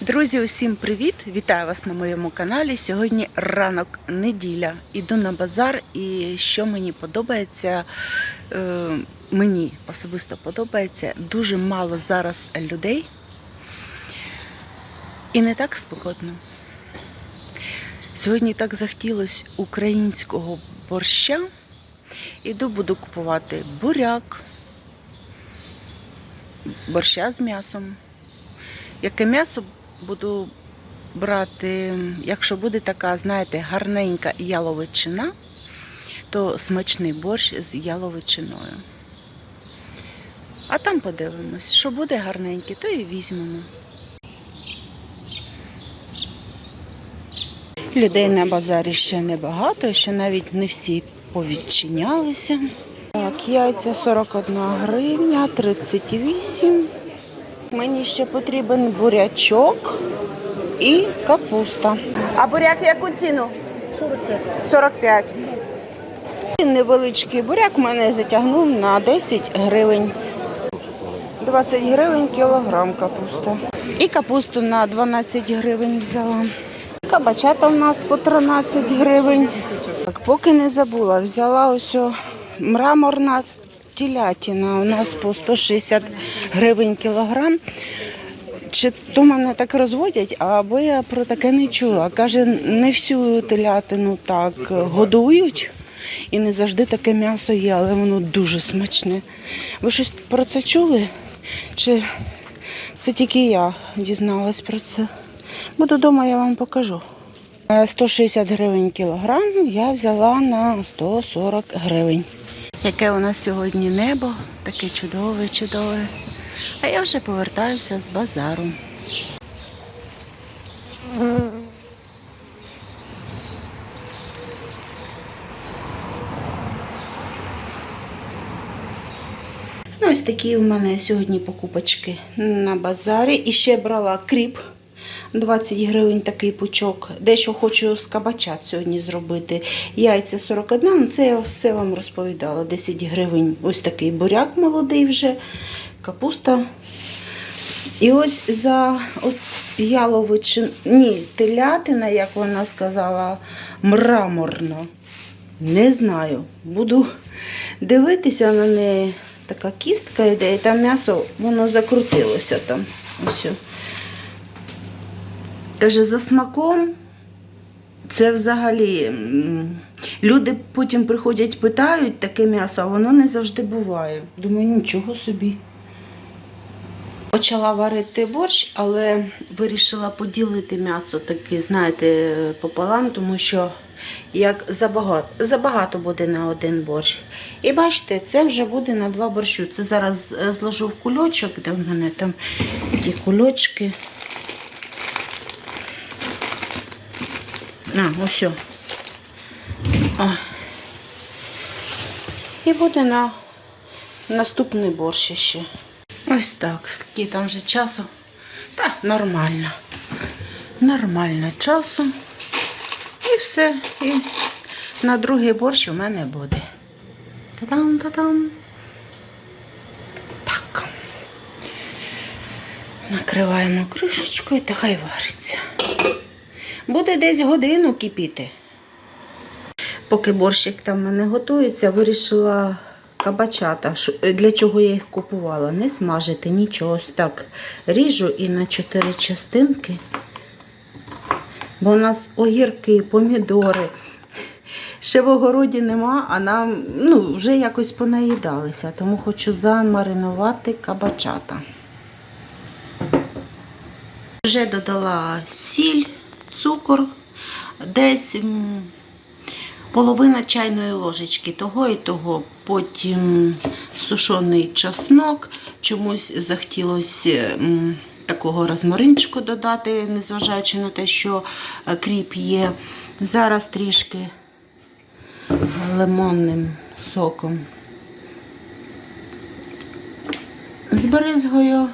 Друзі, усім привіт! Вітаю вас на моєму каналі. Сьогодні ранок неділя. Іду на базар, і що мені подобається, е, мені особисто подобається, дуже мало зараз людей. І не так спекотно. Сьогодні так захотілося українського борща. Іду буду купувати буряк, борща з м'ясом. Яке м'ясо буду брати, якщо буде така, знаєте, гарненька яловичина, то смачний борщ з яловичиною. А там подивимось, що буде гарненький, то і візьмемо. Людей на базарі ще небагато, ще навіть не всі повідчинялися. Так, яйця 41 гривня, 38. Мені ще потрібен бурячок і капуста. А буряк яку ціну? 45. 45. Невеличкий буряк мене затягнув на 10 гривень. 20 гривень кілограм капуста. І капусту на 12 гривень взяла. Кабачата в нас по 13 гривень. Так, поки не забула, взяла ось мраморна телятина. У нас по 160 гривень кілограм. Чи то мене так розводять, або я про таке не чула. Каже, не всю телятину так годують. І не завжди таке м'ясо є, але воно дуже смачне. Ви щось про це чули? Чи це тільки я дізналась про це? Бо додому я вам покажу. Е, 160 гривень кілограм я взяла на 140 гривень. Яке у нас сьогодні небо, таке чудове, чудове. А я вже повертаюся з базару. Ну, ось такі у мене сьогодні покупочки на базарі. І ще брала кріп. 20 гривень такий пучок. Дещо хочу з кабачат сьогодні зробити. Яйця 41, ну це я все вам розповідала. 10 гривень. Ось такий буряк молодий вже, капуста. І ось за от яловичин, ні, телятина, як вона сказала, мраморно. Не знаю. Буду дивитися на неї. Така кістка йде, і там м'ясо, воно закрутилося там. Ось. Каже, за смаком це взагалі. Люди потім приходять, питають таке м'ясо, а воно не завжди буває. Думаю, нічого собі. Почала варити борщ, але вирішила поділити м'ясо таке, знаєте, пополам, тому що як забагато, забагато буде на один борщ. І бачите, це вже буде на два борщу. Це зараз е, зложу в кульочок, де в мене там ті кульочки. А, ось. І буде на наступний борщ ще. Ось так, скільки там вже часу. Та нормально. Нормально часу. І все. І на другий борщ у мене буде. Та-дам, та-дам. Так. Накриваємо кришечкою та хай вариться. Буде десь годину кипіти. Поки борщик там в мене готується, вирішила кабачата. Для чого я їх купувала? Не смажити нічого. Ось так ріжу і на чотири частинки. Бо у нас огірки, помідори. Ще в огороді нема, а нам ну, вже якось понаїдалися, тому хочу замаринувати кабачата. Вже додала сіль, цукор, десь половина чайної ложечки того і того. Потім сушений чеснок. Чомусь захотілося такого розмаринчику додати, незважаючи на те, що е, кріп є. Зараз трішки лимонним соком. З бризгою,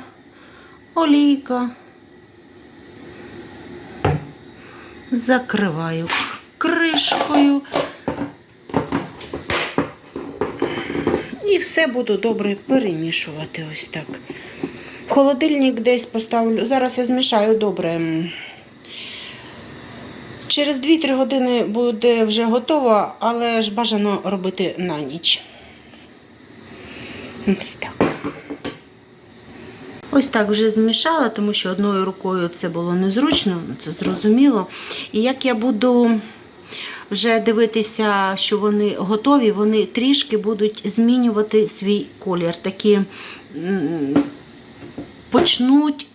олійка. Закриваю кришкою. І все буду добре перемішувати ось так. Холодильник десь поставлю. Зараз я змішаю добре. Через 2-3 години буде вже готово, але ж бажано робити на ніч. Ось так. Ось так вже змішала, тому що одною рукою це було незручно, це зрозуміло. І як я буду вже дивитися, що вони готові, вони трішки будуть змінювати свій колір. Такі почнуть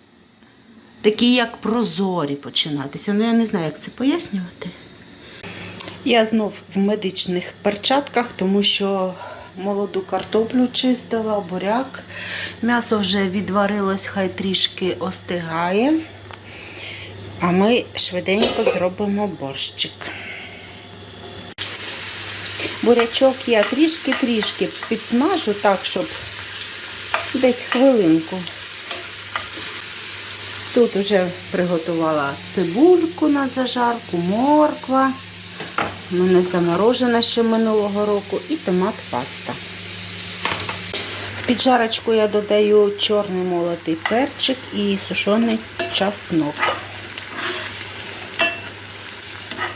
такі, як прозорі починатися. Ну, я не знаю, як це пояснювати. Я знов в медичних перчатках, тому що молоду картоплю чистила, буряк. М'ясо вже відварилось, хай трішки остигає. А ми швиденько зробимо борщик. Бурячок я трішки-трішки підсмажу так, щоб десь хвилинку. Тут вже приготувала цибульку на зажарку, морква. У мене заморожена ще минулого року і томат паста. В піджарочку я додаю чорний молотий перчик і сушений часнок.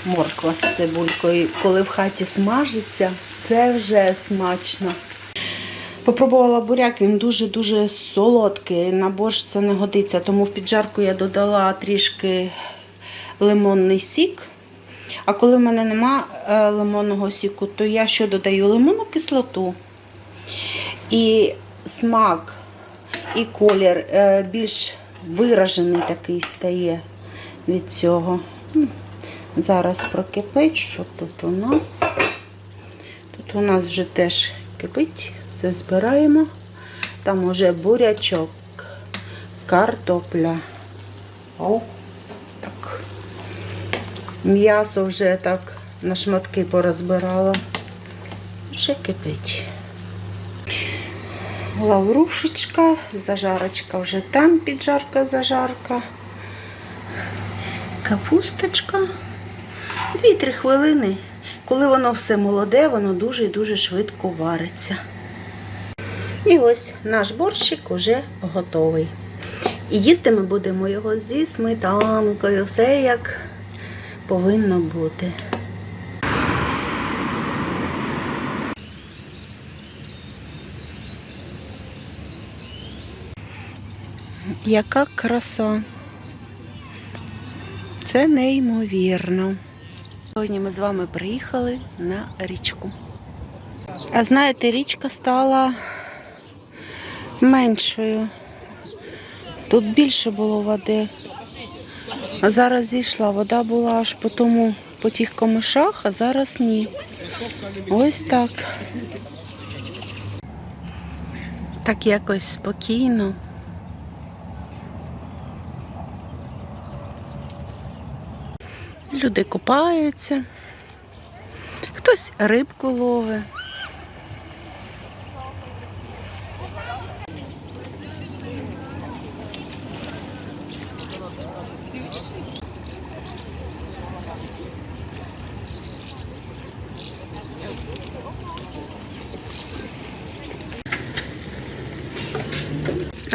Морква з цибулькою. Коли в хаті смажиться, це вже смачно. Попробувала буряк, він дуже-дуже солодкий. На борщ це не годиться, тому в піджарку я додала трішки лимонний сік. А коли в мене нема е, лимонного сіку, то я що додаю? Лимонну кислоту. І смак, і колір е, більш виражений такий стає від цього. Зараз прокипить, що тут у нас. Тут у нас вже теж кипить. Це збираємо. Там уже бурячок, картопля. О, так. М'ясо вже так на шматки порозбирала. Вже кипить. Лаврушечка, зажарочка вже там, піджарка, зажарка. Капусточка. Дві-три хвилини. Коли воно все молоде, воно дуже і дуже швидко вариться. І ось наш борщик уже готовий. І їсти ми будемо його зі сметанкою, все як повинно бути. Яка краса. Це неймовірно. Сьогодні ми з вами приїхали на річку. А знаєте, річка стала меншою. Тут більше було води. А зараз зійшла. Вода була аж по тому, по тих комишах, а зараз ні. Ось так. Так якось спокійно. Люди купаються, хтось рибку ловить.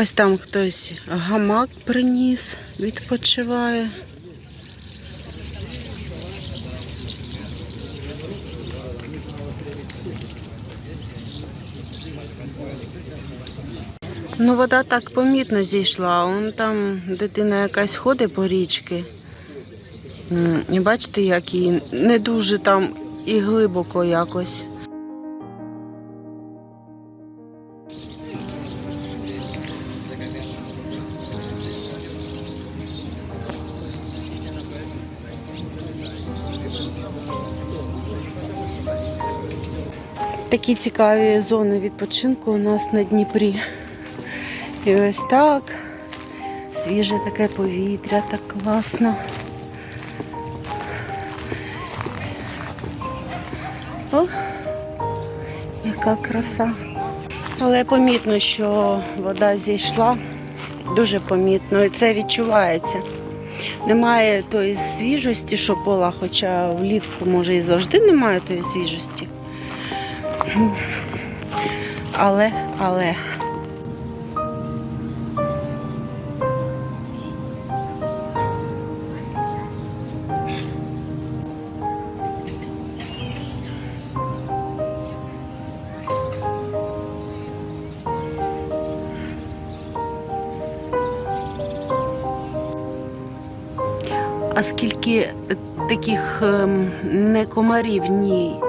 Ось там хтось гамак приніс, відпочиває. Ну, вода так помітно зійшла. Вон там дитина якась ходить по річки. І бачите, як її не дуже там і глибоко якось. Такі цікаві зони відпочинку у нас на Дніпрі. І ось так. Свіже таке повітря, так класно. О, яка краса. Але помітно, що вода зійшла. Дуже помітно. І це відчувається. Немає тої свіжості, що була, хоча влітку, може, і завжди немає тої свіжості. Але, але. А скільки таких ем, не комарів ні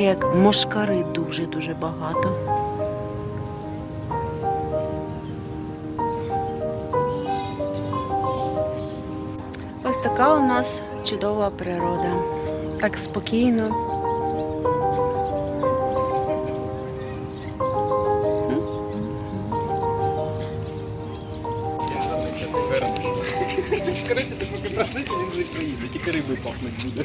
таке як мошкари дуже-дуже багато. Ось така у нас чудова природа. Так спокійно. Короче, ти поки проснеться, він вже приїде, тільки риби пахнуть буде.